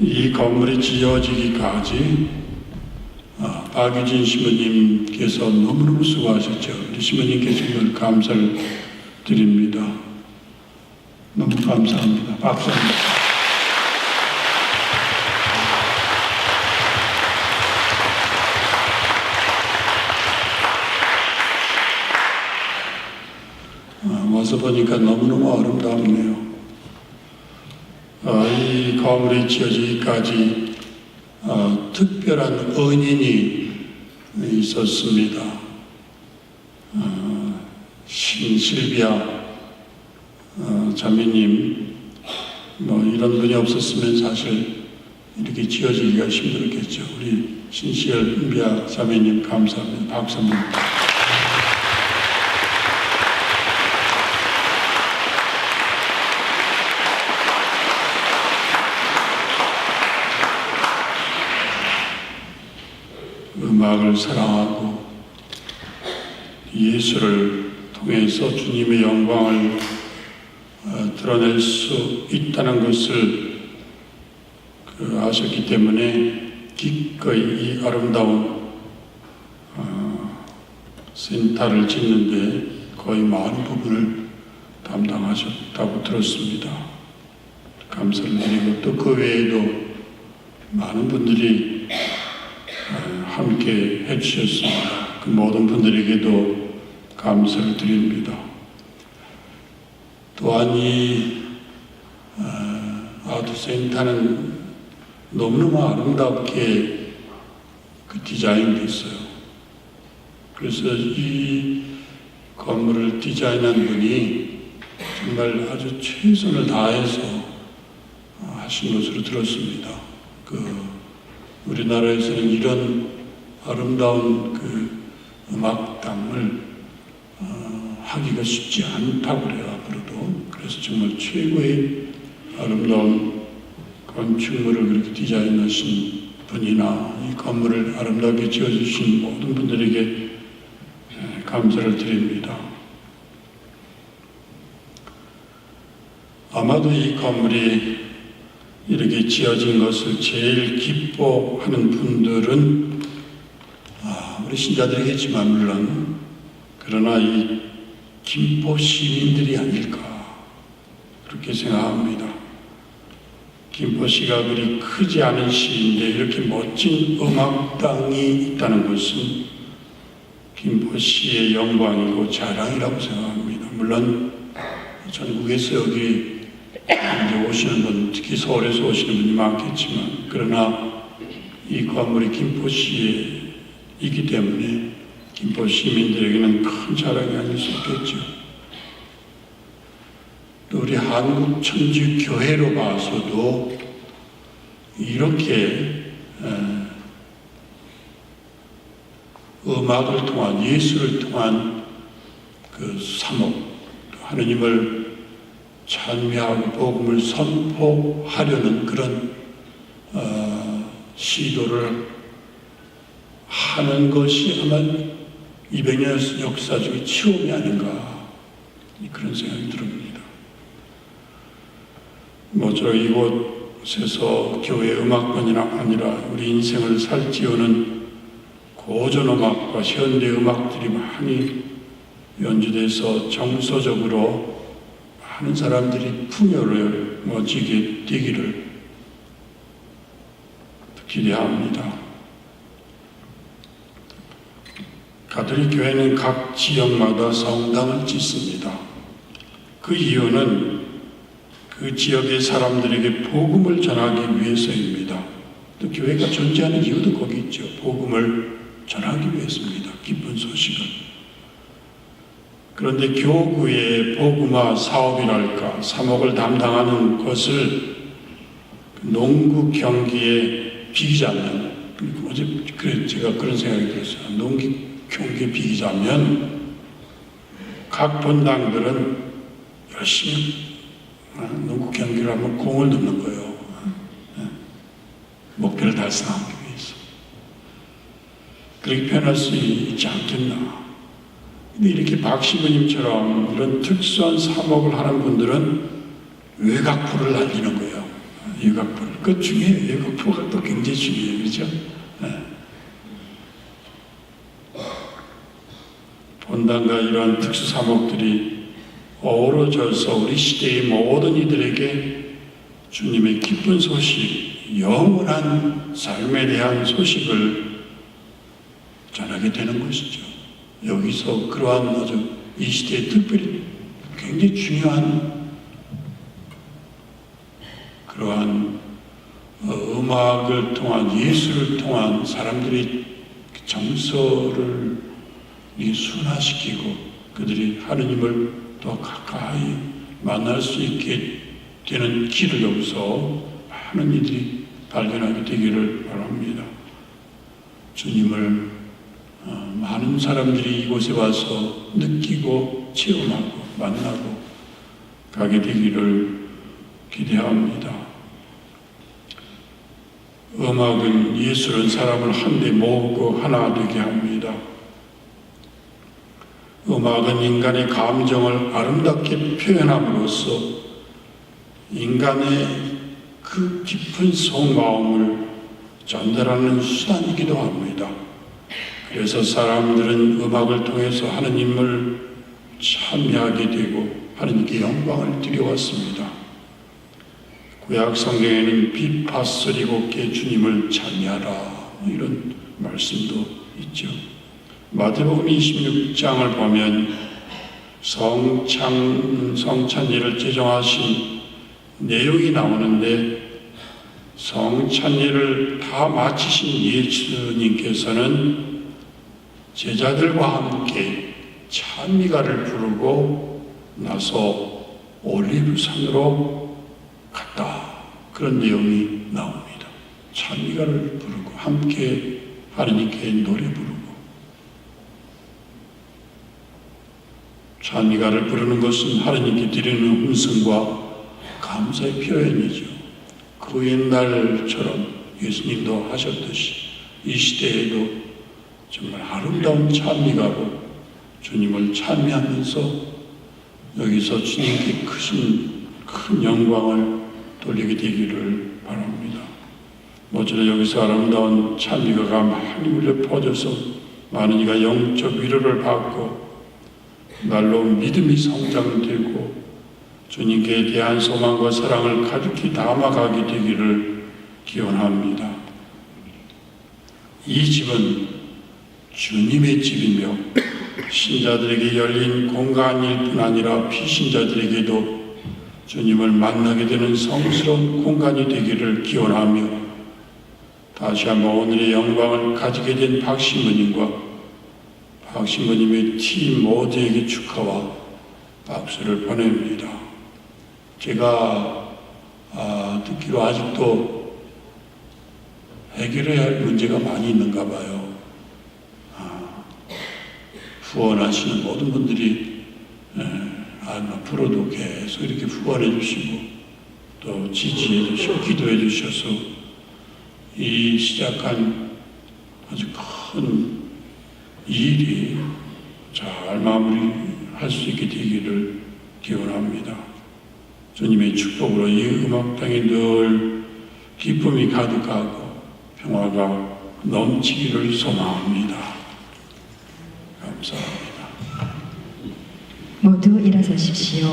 이 건물이 지어지기까지 아, 박유진 신부님께서 너무너무 수고하셨죠. 우리 신부님께 정말 감사를 드립니다. 너무 감사합니다. 박수 한번. 아, 와서 보니까 너무너무 아름답네요. 아, 이 건물이 지어지기까지 어, 특별한 은인이 있었습니다. 어, 신실비아 어, 자매님 뭐 이런 분이 없었으면 사실 이렇게 지어지기가 힘들었겠죠. 우리 신실비아 자매님 감사합니다. 박수 한번. 음악을 사랑하고 예수를 통해서 주님의 영광을 어, 드러낼 수 있다는 것을 그 아셨기 때문에 기꺼이 이 아름다운 어, 센터를 짓는데 거의 많은 부분을 담당하셨다고 들었습니다. 감사를 드리고 또 그 외에도 많은 분들이 어, 함께 해주셨습니다. 그 모든 분들에게도 감사를 드립니다. 또한 이 어, 아트센터는 너무너무 아름답게 그 디자인됐어요. 그래서 이 건물을 디자인한 분이 정말 아주 최선을 다해서 어, 하신 것으로 들었습니다. 그 우리나라에서는 이런 아름다운 그 음악당을 어, 하기가 쉽지 않다고 그래요 앞으로도 그래서 정말 최고의 아름다운 건축물을 그렇게 디자인하신 분이나 이 건물을 아름답게 지어주신 모든 분들에게 예, 감사를 드립니다. 아마도 이 건물이 이렇게 지어진 것을 제일 기뻐하는 분들은 신자들이겠지만 물론 그러나 이 김포 시민들이 아닐까 그렇게 생각합니다. 김포시가 그리 크지 않은 시인데 이렇게 멋진 음악당이 있다는 것은 김포시의 영광이고 자랑이라고 생각합니다. 물론 전국에서 여기 이제 오시는 분, 특히 서울에서 오시는 분이 많겠지만, 그러나 이 건물이 김포시에 있기 때문에 김포 시민들에게는 큰 자랑이 아닐 수 있겠죠. 또 우리 한국 천주 교회로 봐서도 이렇게 에, 음악을 통한 예수를 통한 그 사목 하느님을 찬미하고 복음을 선포하려는 그런 어, 시도를 하는 것이 아마 200년 역사 중에 처음이 아닌가 그런 생각이 듭니다. 모쪼록 이곳에서 교회 음악뿐이나 아니라 우리 인생을 살찌우는 고전 음악과 현대 음악들이 많이 연주돼서 정서적으로 많은 사람들이 풍요를 멋지게 뛰기를 기대합니다. 가톨릭 교회는 각 지역마다 성당을 짓습니다. 그 이유는 그 지역의 사람들에게 복음을 전하기 위해서입니다. 또 교회가 존재하는 이유도 거기 있죠. 복음을 전하기 위해서입니다. 기쁜 소식을. 그런데 교구의 복음화 사업이랄까 사목을 담당하는 것을 농구 경기에 비기자면 어제 그래 제가 그런 생각이 들었어요. 농구 경기에 비기자면 각 본당들은 열심히 어, 농구 경기를 하면 공을 넣는 거예요. 어, 목표를 달성하기 위해서. 그렇게 표현할 수 있지 않겠나. 근데 이렇게 박시부님처럼 이런 특수한 사목을 하는 분들은 외곽부를 날리는 거예요. 예각부. 그 중에 예각부가 또 굉장히 중요해요. 그죠? 네. 본당과 이러한 특수 사목들이 어우러져서 우리 시대의 모든 이들에게 주님의 기쁜 소식, 영원한 삶에 대한 소식을 전하게 되는 것이죠. 여기서 그러한 아주 이 시대에 특별히 굉장히 중요한 그러한 어, 음악을 통한 예술을 통한 사람들이 정서를 이 순화시키고 그들이 하느님을 더 가까이 만날 수 있게 되는 길을 여기서 많은 이들이 발견하게 되기를 바랍니다. 주님을 어, 많은 사람들이 이곳에 와서 느끼고 체험하고 만나고 가게 되기를 기대합니다. 음악은 예술은 사람을 한데 모으고 하나 되게 합니다. 음악은 인간의 감정을 아름답게 표현함으로써 인간의 그 깊은 속마음을 전달하는 수단이기도 합니다. 그래서 사람들은 음악을 통해서 하느님을 참여하게 되고 하느님께 영광을 드려왔습니다. 구약 성경에는 일곱 개 주님을 찬미하라 뭐 이런 말씀도 있죠. 마태복음 26장을 보면 성찬 성찬일을 제정하신 내용이 나오는데 성찬일을 다 마치신 예수님께서는 제자들과 함께 찬미가를 부르고 나서 올리브산으로 갔다. 그런 내용이 나옵니다. 찬미가를 부르고 함께 하나님께 노래 부르고 찬미가를 부르는 것은 하나님께 드리는 hum성과 감사의 표현이죠. 그 옛날처럼 예수님도 하셨듯이 이 시대에도 정말 아름다운 찬미가로 주님을 찬미하면서 여기서 주님께 크신 큰 영광을 돌리게 되기를 바랍니다. 모쪼록 여기서 아름다운 찬미가가 많이 울려 퍼져서 많은 이가 영적 위로를 받고 날로 믿음이 성장되고 주님께 대한 소망과 사랑을 가득히 담아가게 되기를 기원합니다. 이 집은 주님의 집이며 신자들에게 열린 공간일 뿐 아니라 피신자들에게도 주님을 만나게 되는 성스러운 공간이 되기를 기원하며 다시 한번 오늘의 영광을 가지게 된 박신부님과 박신부님의 팀 모두에게 축하와 박수를 보냅니다. 제가 아, 듣기로 아직도 해결해야 할 문제가 많이 있는가 봐요. 아, 후원하시는 모든 분들이 에, 앞으로도 계속 이렇게 후원해 주시고 또 지지해 주시고 기도해 주셔서 이 시작한 아주 큰 일이 잘 마무리할 수 있게 되기를 기원합니다. 주님의 축복으로 이 음악당에 늘 기쁨이 가득하고 평화가 넘치기를 소망합니다. 감사합니다. 모두 일어서십시오.